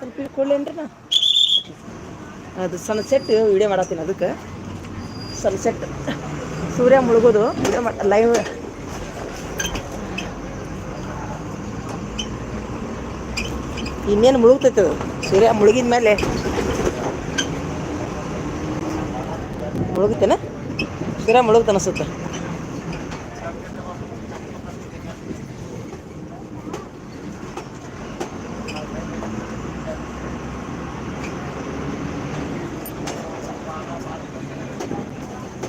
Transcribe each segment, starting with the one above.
ಸ್ವಲ್ಪ ಇಟ್ಕೊಳ್ಳೇನ್ರಿ ನಾ ಅದು ಸನ್ಸೆಟ್ ವಿಡಿಯೋ ಮಾಡತ್ತೀನಿ ಅದಕ್ಕೆ ಸನ್ಸೆಟ್ ಸೂರ್ಯ ಮುಳುಗೋದು ವಿಡಿಯೋ ಮಾಡ ಲೈವ್ ಇನ್ನೇನು ಮುಳುಗ್ತೈತೆ ಅದು ಸೂರ್ಯ ಮುಳುಗಿದ ಮೇಲೆ ಮುಳುಗುತ್ತೇನೆ ಸೂರ್ಯ ಮುಳುಗುತ್ತೆ ಸುತ್ತ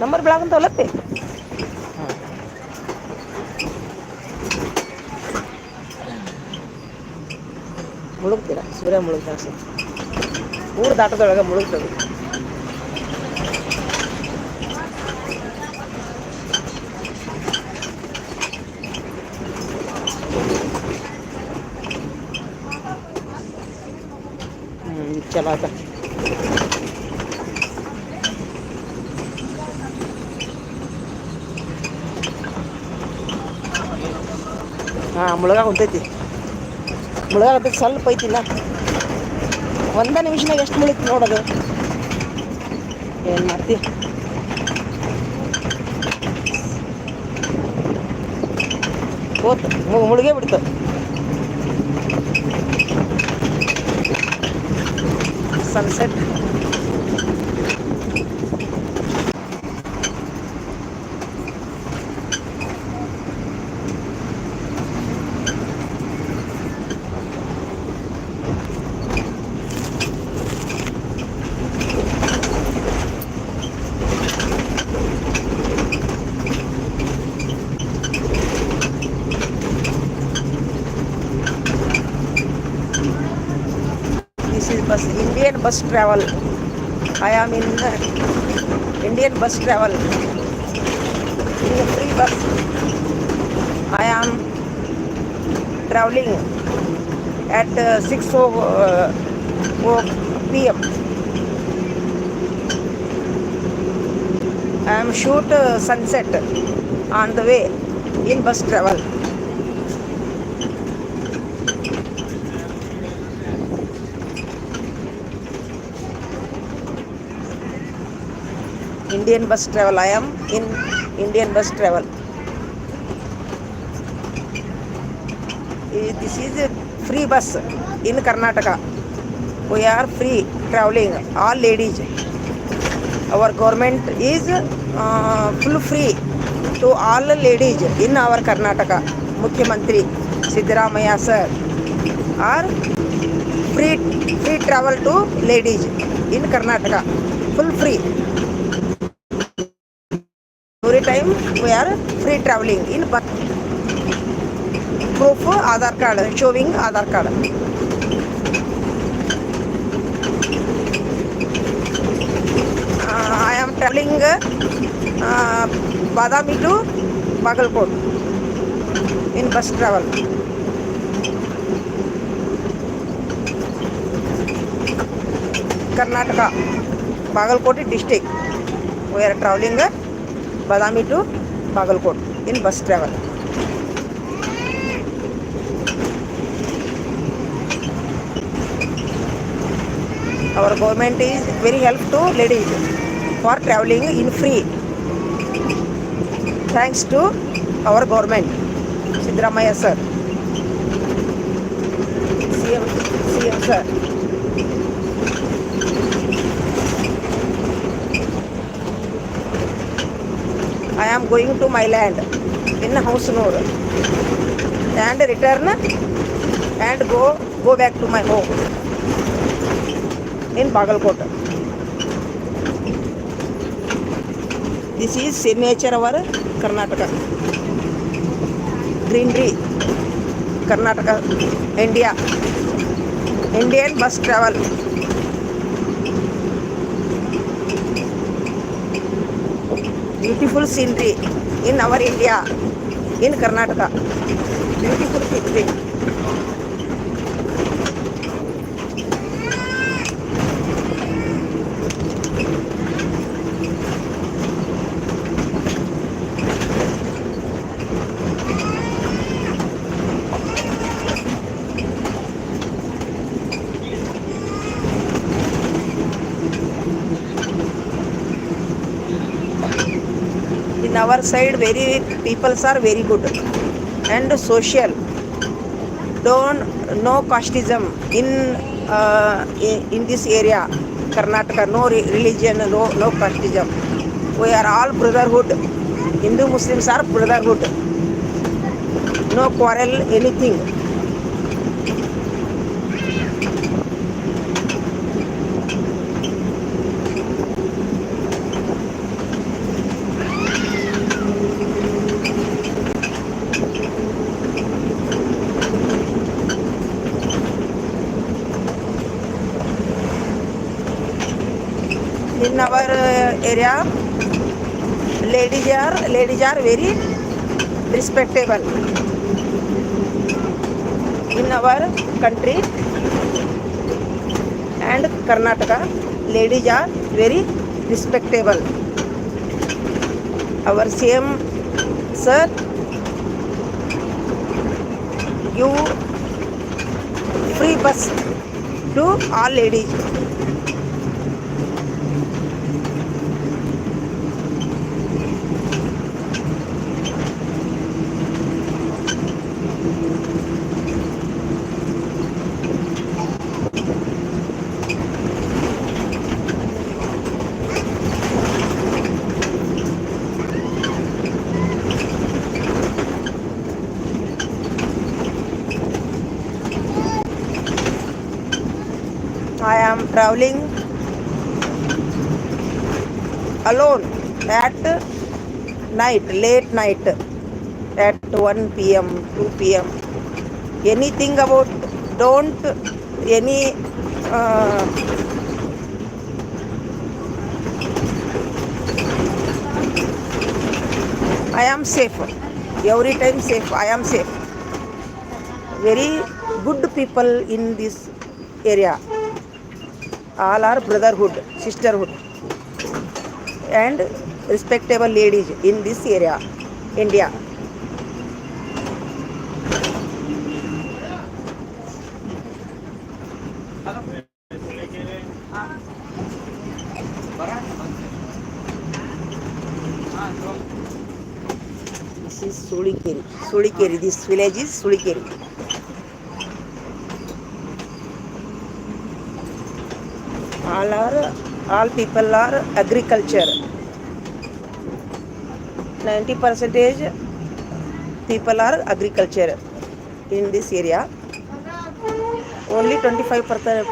nomor belakang toilet deh. Muluk tidak, sudah muluk saksi. Pur datu tuh lagi muluk tuh. Hmm, celaka. ಹಾಂ ಮುಳುಗಾಗ ಹೊಂತೈತಿ ಮುಳುಗಾಗ ಅದಕ್ಕೆ ಸ್ವಲ್ಪ ಐತಿಲ್ಲ ಒಂದೇ ನಿಮಿಷನಾಗ ಎಷ್ಟು ಮುಳಿತು ನೋಡೋದು ಏನು ಮಾಡ್ತಿ ಹೋತು ಮುಳುಗೇ ಬಿಡ್ತು sunset Indian bus travel. I am in Indian bus travel. In the free bus. I am traveling at uh, 6 uh, p.m. I am shoot uh, sunset on the way in bus travel. Indian bus travel. I am in Indian bus travel. This is a free bus in Karnataka. We are free traveling, all ladies. Our government is uh, full free to all ladies in our Karnataka. Mukhyamantri Siddharamaya sir are free free travel to ladies in Karnataka. Full free. every time we are free traveling in bus. Proof aadhar card, showing aadhar card. Uh, I am traveling uh, Badami to Bagalkot in bus travel. Karnataka, Bagalkot district. We are traveling. Uh, Badami to Bagalkot in bus travel our government is very help to ladies for traveling in free thanks to our government sidramaya sir cm cm sir I am going to my land in Housenur and return and go go back to my home in Bagalkot. This is signature of our Karnataka. Greenery, Karnataka, India. Indian bus travel. Beautiful scenery in our India in Karnataka beautiful scenery Our side very peoples are very good and social. Don't no casteism in uh, this area, Karnataka. No religion, no casteism. We are all brotherhood. Hindu Muslims are brotherhood. No quarrel, anything. area ladies are ladies are very respectable in our country and karnataka ladies are very respectable our cm sir give free bus to all ladies traveling alone at night, late night, at 1 pm, 2 pm. Anything about don't any uh, I am safe. Every time safe. I am safe. Very good people in this area. all are brotherhood, sisterhood, and respectable ladies in this area, India. This is Sulikeri. Sulikeri. This village is Sulikeri. all are all people are agriculture 90 percentage people are agriculture in this area only 25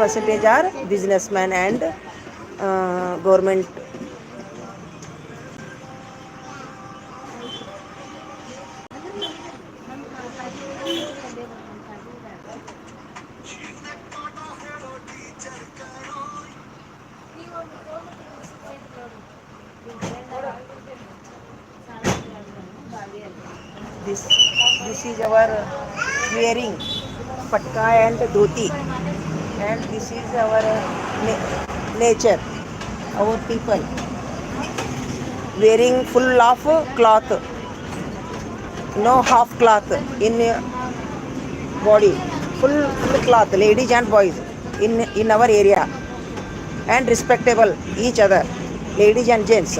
percentage are businessmen and uh, government is our wearing patka and dhoti and this is our nature our people wearing full of cloth no half cloth in body full full cloth ladies and boys in in our area and respectable each other ladies and gents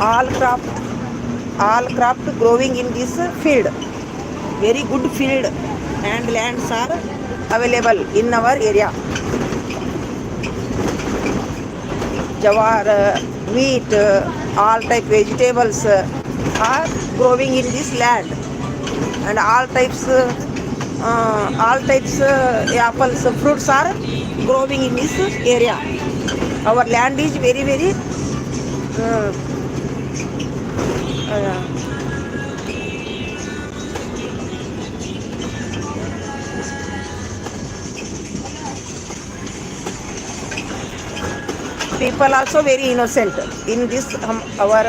all craft all craft growing in this field very good field and lands are available in our area jawar wheat all type vegetables are growing in this land and all types uh, all types uh, apples fruits are growing in this area our land is very very uh, people also very innocent in this um, our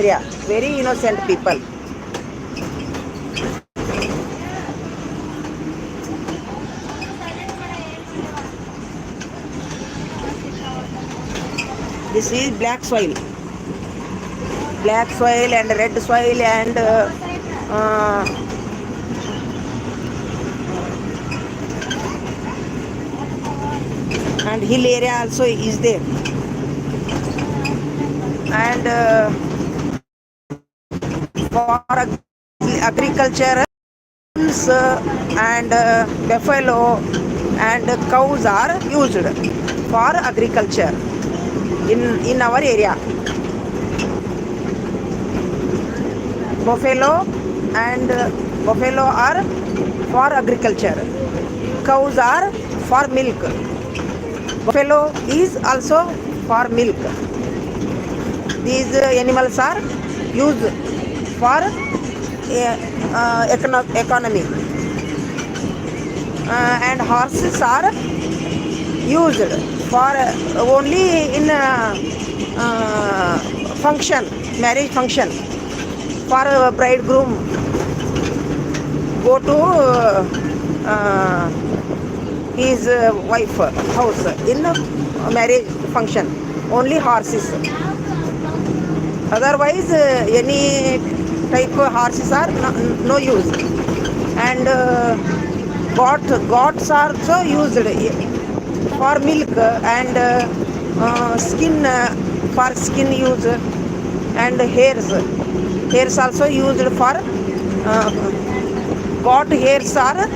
area very innocent people this is black soil black soil and red soil and uh, uh, and hill area also is there and uh, for agriculture uh, and uh, buffalo and cows are used for agriculture in in our area buffalo and uh, buffalo are for agriculture cows are for milk buffalo is also for milk these uh, animals are used for uh, uh, economy. and horses are used for only in function, marriage function. For a bridegroom, go to uh, his wife house in marriage function. Only horses. Otherwise, uh, any type of horses are no, no use. And uh, goat, goats are also used eh, for milk and uh, uh skin, uh, for skin use and hairs. Hairs also used for uh, goat hairs are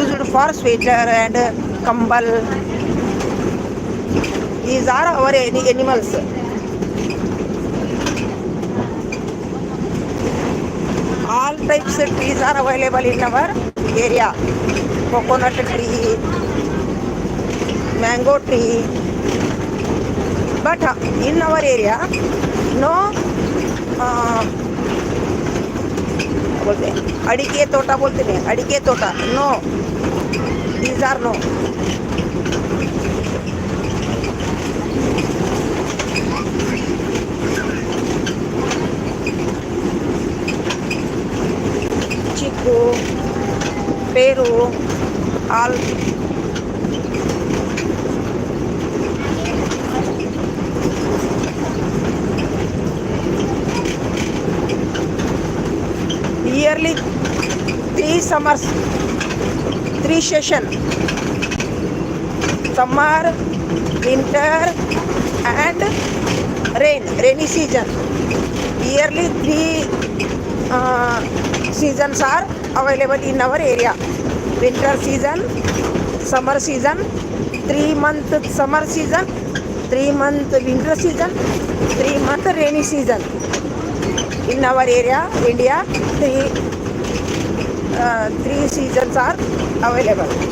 used for sweater and uh, kambal. These are our animals. types of teas are available in our area. Coconut tree, mango tree. But in our area, no uh, बोलते हैं अड़िके तोटा बोलते हैं अड़िके तोटा no these are no al yearly three summers three session summer winter and rain rainy season yearly three uh, seasons are available in our area winter season, summer season, 3 month summer season, 3 month winter season, 3 month rainy season. In our area, India, three uh, seasons are available.